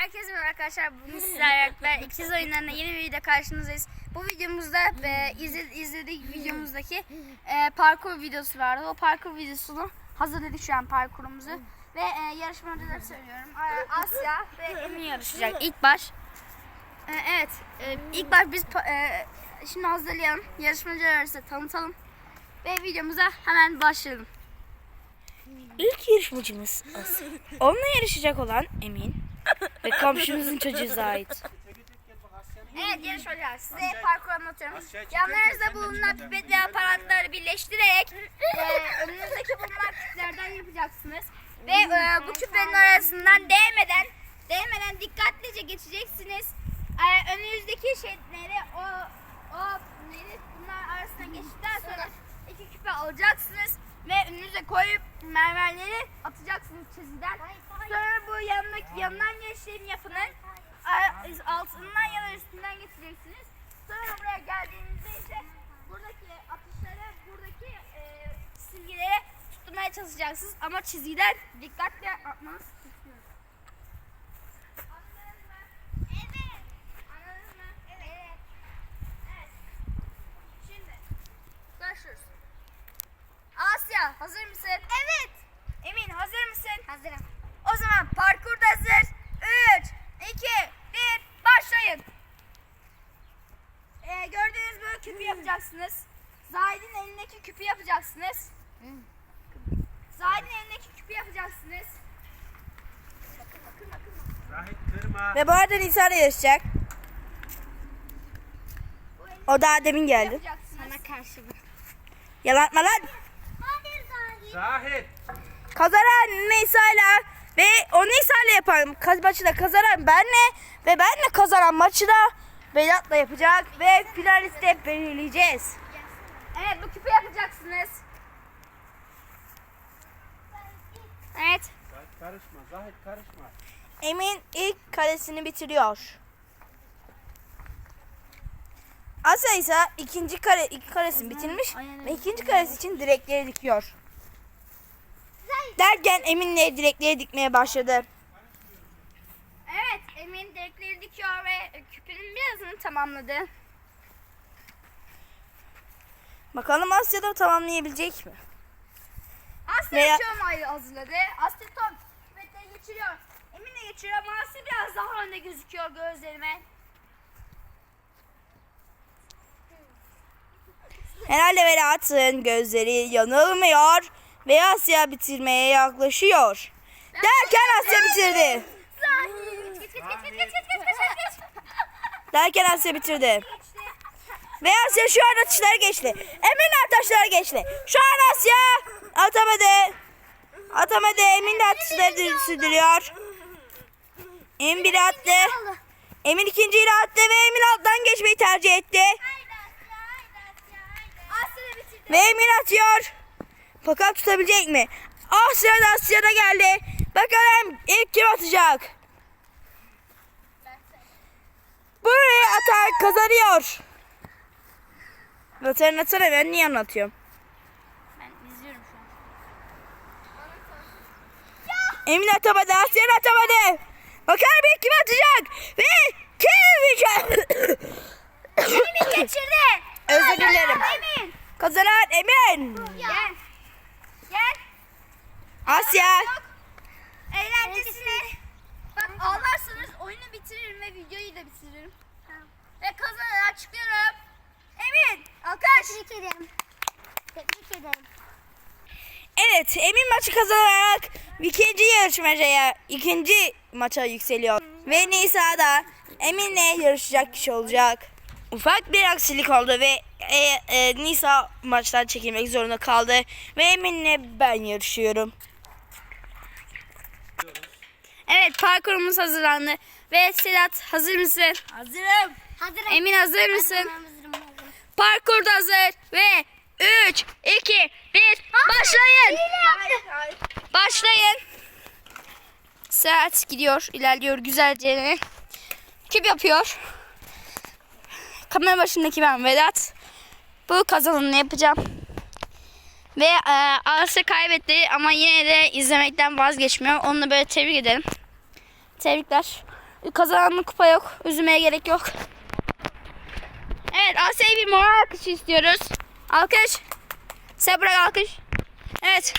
Herkese merhaba arkadaşlar. Bugün sizlerle beraber ikiz oyunlarına yeni bir video karşınızdayız. Bu videomuzda e, izle, izledik videomuzdaki e, parkur videosu vardı. O parkur videosunu hazırladık şu an parkurumuzu. Ve e, yarışmacıları söylüyorum. Asya ve Emin yarışacak ilk baş. E, evet, e, ilk baş biz e, şimdi hazırlayalım. Yarışmacılar arasında tanıtalım. Ve videomuza hemen başlayalım. İlk yarışmacımız Asya. Onunla yarışacak olan Emin ve komşumuzun çocuğu Zahit. Evet yarışmacılar size parkur anlatıyorum. Yanlarınızda bulunan pipet ve aparatları birleştirerek e, önünüzdeki bulunan küplerden yapacaksınız. Ve e, bu küplerin arasından değmeden değmeden dikkatlice geçeceksiniz. E, önünüzdeki şeyleri o o neri, bunlar arasına geçtikten sonra iki küpe alacaksınız ve önünüze koyup mermerleri atacaksınız çizgiden. Sonra bu yanından geçtiğim yapının altından ya da üstünden geçeceksiniz. Sonra buraya geldiğinizde ise buradaki atışları buradaki e, silgilere tutmaya çalışacaksınız ama çizgiden dikkatle atmanız istiyorum. Anladınız mı? Evet. Anladınız mı? Evet. Evet. Şimdi başlıyoruz. Asya hazır mısın? Evet. Emin hazır mısın? Hazırım. O zaman parkur da hazır. 3, 2, 1 başlayın. Ee, gördüğünüz böyle küpü yapacaksınız. Zahid'in elindeki küpü yapacaksınız. Zahid'in elindeki küpü yapacaksınız. Zahit kırma. Ve bu arada Nisa ile yarışacak. O daha demin geldi. Sana karşı mı? Yalatma lan. Hayır Zahid. Zahit. Kazanan Nisa ve o ile yapan kaz maçı da kazanan benle ve benle kazanan maçı da Vedat'la yapacak ve finalisti belirleyeceğiz. Evet bu küpü yapacaksınız. Evet. Zahit karışma. Zahit karışma. Emin ilk karesini bitiriyor. Asya ise ikinci kare ilk karesini bitirmiş ve ikinci karesi için direkleri dikiyor. Derken Emin de direkleri dikmeye başladı. Evet Emin direkleri dikiyor ve küpünün birazını tamamladı. Bakalım Asya da tamamlayabilecek mi? Asya Veya- ayrı hazırladı. Asya top küpetleri geçiriyor. Emin de geçiriyor ama Asya biraz daha önde gözüküyor gözlerime. Herhalde Vedat'ın gözleri yanılmıyor ve Asya bitirmeye yaklaşıyor. Derken Asya bitirdi. Derken Asya bitirdi. Ve Asya şu an atışları geçti. Emin atışları geçti. Şu an Asya atamadı. Atamadı. Emin de atışları sürdürüyor. Emin bir attı. Emin ikinciyi attı ve Emin alttan geçmeyi tercih etti. Ve Emin atıyor. Fakat tutabilecek mi? Ah sırada Asya'da geldi. Bakalım ilk kim atacak? Buraya atar kazanıyor. Zaten atsana ben niye anlatıyorum? Ben izliyorum şu an. Emin atamadı, Asya atamadı. Bakalım ilk kim atacak? Ve kim Emin geçirdi. Özür dilerim. Emin. Kazanan Emin. Gel. Asya. Eğlencesine. Bak ağlarsanız oyunu bitiririm ve videoyu da bitiririm. Ve kazananı açıklıyorum. Emin. Alkış. Tebrik ederim. Tebrik ederim. Evet, Emin maçı kazanarak ikinci yarışmacaya, ikinci maça yükseliyor. Ve Nisa da Emin'le yarışacak kişi olacak. Ufak bir aksilik oldu ve e, e, Nisa maçtan çekilmek zorunda kaldı. Ve Emin'le ben yarışıyorum. Evet parkurumuz hazırlandı. Ve Sedat hazır mısın? Hazırım. Hazırım. Emin hazır mısın? hazırım. Parkur da hazır. Ve 3, 2, 1 başlayın. Başlayın. Saat gidiyor, ilerliyor güzelce. Kim yapıyor? Kamera başındaki ben Vedat. Bu kazananı yapacağım. Ve e, Asya kaybetti ama yine de izlemekten vazgeçmiyor. Onunla böyle tebrik edelim. Tebrikler. Kazanan kupa yok. Üzülmeye gerek yok. Evet Asya'ya bir moral alkışı istiyoruz. Alkış. Sen bırak alkış. Evet.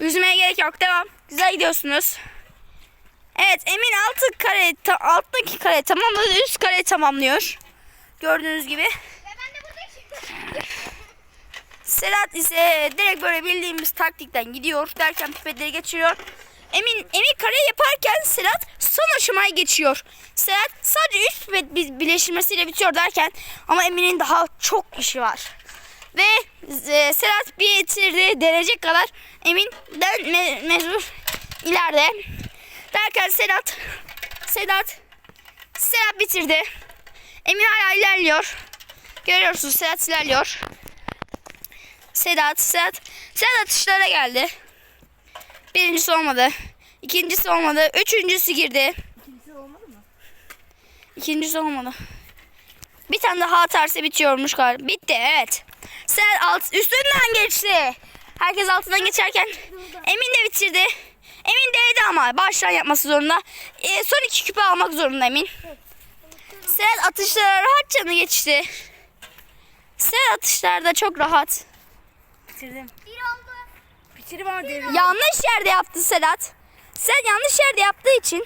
Üzülmeye gerek yok. Devam. Güzel gidiyorsunuz. Evet Emin altı kare, ta, alttaki kare tamamladı. Üst kare tamamlıyor. Gördüğünüz gibi. Serhat ise direkt böyle bildiğimiz taktikten gidiyor derken pipetleri geçiriyor. Emin Emin kare yaparken Serhat son aşamaya geçiyor. Serhat sadece 3 pipet bi- birleştirmesiyle bitiyor derken ama Emin'in daha çok işi var. Ve e, Serhat bitirdi denecek kadar Emin'den me- mecbur ileride. Derken Serhat Serhat Serhat bitirdi. Emin hala ilerliyor. Görüyorsunuz Serhat ilerliyor. Sedat, Sedat, Sedat atışlara geldi. Birincisi olmadı. İkincisi olmadı. Üçüncüsü girdi. İkincisi olmadı mı? İkincisi olmadı. Bir tane daha atarsa bitiyormuş galiba. Bitti evet. Sedat alt, üstünden geçti. Herkes altından geçerken Emin de bitirdi. Emin değdi ama baştan yapması zorunda. Ee, son iki küpe almak zorunda Emin. Sedat atışlara rahatça geçti. Sedat atışlarda çok rahat. Bitirdim. Bir oldu. Bitirdim ama Yanlış yerde yaptı Sedat. Sen yanlış yerde yaptığı için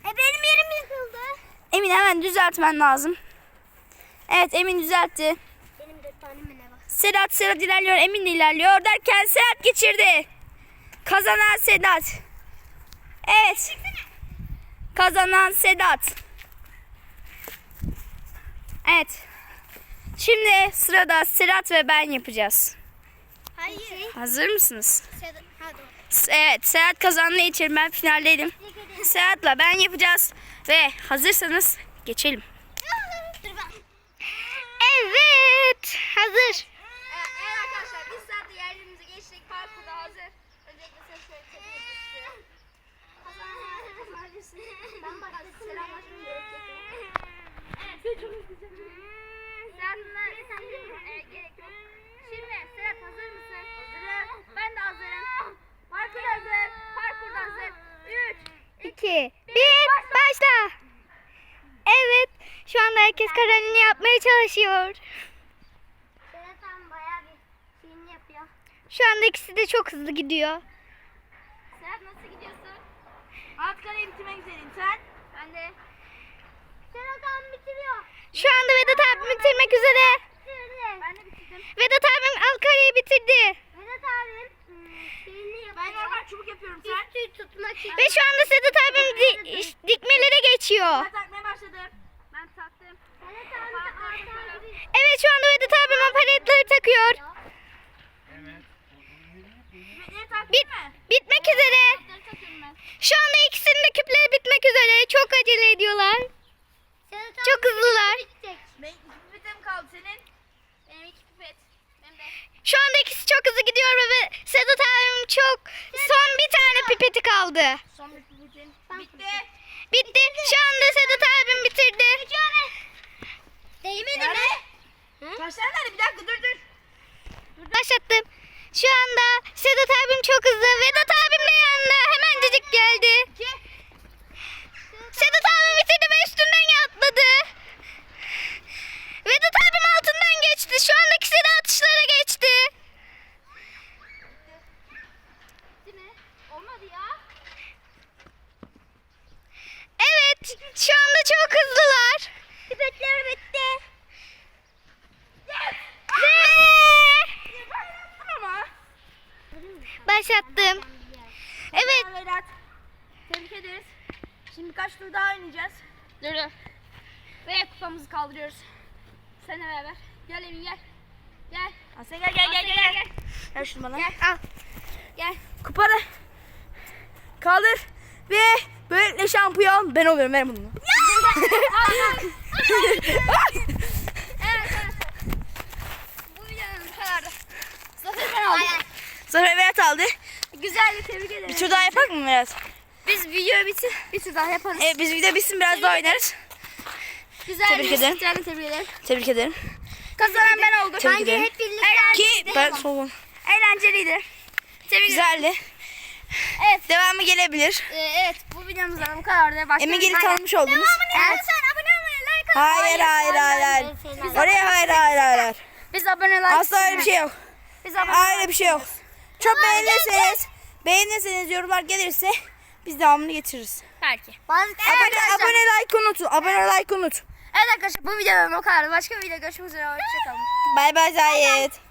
E benim yerim yıkıldı. Emin hemen düzeltmen lazım. Evet Emin düzeltti. Benim dört tane mi ne var? Sedat Sedat ilerliyor. Emin de ilerliyor derken Sedat geçirdi. Kazanan Sedat. Evet. Kazanan Sedat. Evet. Şimdi sırada Sedat ve ben yapacağız. Hayır. Hazır mısınız? Evet, Serhat kazandığı için ben finaldeydim. Serhat'la ben yapacağız ve hazırsanız geçelim. Evet, hazır. Evet arkadaşlar biz zaten yerlerimize geçtik. Parkurda hazır. Öncelikle sen şöyle tepeye düşüyorum. Kazanabilirsin. Ben bak selamlaşmam gerekiyor. Evet. Sen çok güzel. Selamlar. Evet gerek yok. Şimdi Serhat hazır mısın? Hazırım. Ben de hazırım. Parkur hazır. Parkur hazır. 3, 2, 1, başla. Evet, şu anda herkes kararını yapmaya çalışıyor. Serhat abi bayağı bir şeyini yapıyor. Şu anda ikisi de çok hızlı gidiyor. Serhat nasıl gidiyorsun? Alt kareyi bitirmek üzereyim sen. Ben de. Serhat abi bitiriyor. Şu anda Vedat abim bitirmek üzere. Ben de bitirdim. Vedat abim Alkare'yi bitirdi. Vedat abim şeyini yapıyor. Ben normal çubuk yapıyorum sen. Üstü tutmak için. Ve şu anda Sedat abim di- dikmelere geçiyor. Ben takmaya başladım. Ben taktım. Serhat abi de arkadan. Evet şu anda Vedat abim aparatları takıyor. Biletleri taktın Bit mı? bitmek üzere. Bunları takıyorum ben. Şu anda ikisinin de küpleri bitmek üzere. Çok acele ediyorlar. Serhat Çok hızlılar. bitecek. Benim iki pipetim kaldı senin. Benim iki pipet. Benim de. Şu anda ikisi çok hızlı gidiyor ve Sedat abim çok son bir tane pipeti kaldı. Son bir. Bitti. Bitti. Şu anda Sedat abim bitirdi. Değmedi Yani. mi? Tane var? Bir dakika dur dur. Başlattım. Şu anda Sedat abim çok hızlı. Vedat abim de yanında. Hemencecik geldi. Sedat abim bitirdi ve üstünden atladı. Vedat abim altından geçti. Şu anda ikisi de atışlara geçti. Bitti mi? Olmadı ya. Evet. Şu anda çok hızlılar. Pipetler bitti. Ve Ama. başlattım. Evet. Vedat. Tebrik ederiz. Şimdi kaç tur daha oynayacağız? Dur dur. Ve kupamızı kaldırıyoruz. Seninle beraber. Gel Emin gel. Gel. Asya gel gel gel Asya, gel. gel, gel. Ver şunu bana. Gel. Al. Gel. Kupada. Kaldır. Ve böylelikle şampiyon ben oluyorum. Ver bunu. Zafer Berat aldı. Güzeldi tebrik ederim. Bir tur daha yapak mı Berat? Biz video bitir. Bir tur daha yaparız. Evet biz video bitsin biraz daha oynarız. Güzel tebrik bir ederim. Güzel tebrik ederim. Tebrik ederim. Kazanan ben oldum. Tebrik ederim. hep birlikte Ki ben solum. eğlenceliydi. Tebrik ederim. Güzeldi. Evet. Devamı gelebilir. Ee, evet bu videomuzdan bu kadar da başka Emin bir- geri tanımış oldunuz. Evet. abone olmayı, like Hayır hayır hayır hayır. Oraya hayır hayır hayır. hayır. Biz abone like Asla öyle bir şey yok. Biz abone Öyle bir şey yok. Çok beğenirseniz, beğenirseniz yorumlar gelirse biz devamını getiririz. belki. Bazı Abone, abone like unutun. Abone like unut. Evet arkadaşlar bu videodan o kadar. Başka bir video görüşmek üzere. Hoşçakalın. Bay bay Zahit.